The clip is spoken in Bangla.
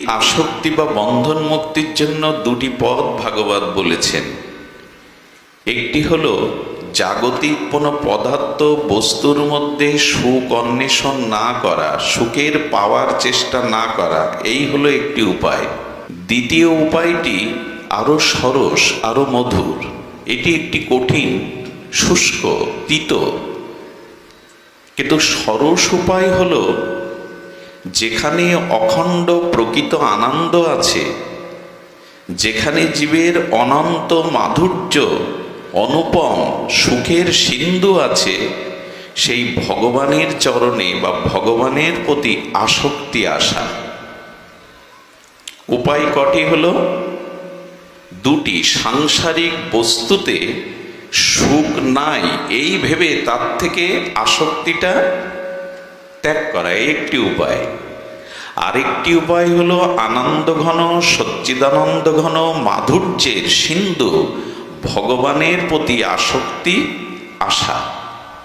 আসক্তি বা বন্ধন মুক্তির জন্য দুটি পথ ভাগবত বলেছেন। একটি হলো জাগতিক কোনো পদার্থ বস্তুর মধ্যে সুখ অন্বেষণ না করা, সুখের পাওয়ার চেষ্টা না করা, এই হলো একটি উপায়। দ্বিতীয় উপায়টি আরও সরস, আরও মধুর। এটি একটি কঠিন, শুষ্ক, তিত। কিন্তু সরস উপায় হলো যেখানে অখণ্ড প্রকৃত আনন্দ আছে, যেখানে জীবের অনন্ত মাধুর্য, অনুপম, সুখের সিন্ধু আছে, সেই ভগবানের চরণে বা ভগবানের প্রতি আসক্তি আসা। উপায় কটি হল? দুটি, সাংসারিক বস্তুতে সুখ নাই, এই ভেবে তার থেকে আসক্তিটা ত্যাগ করা একটি উপায়। আরেকটি উপায় হলো আনন্দ ঘন সচ্চিদানন্দ ঘন মাধুর্যের সিন্ধু ভগবানের প্রতি আসক্তি আসা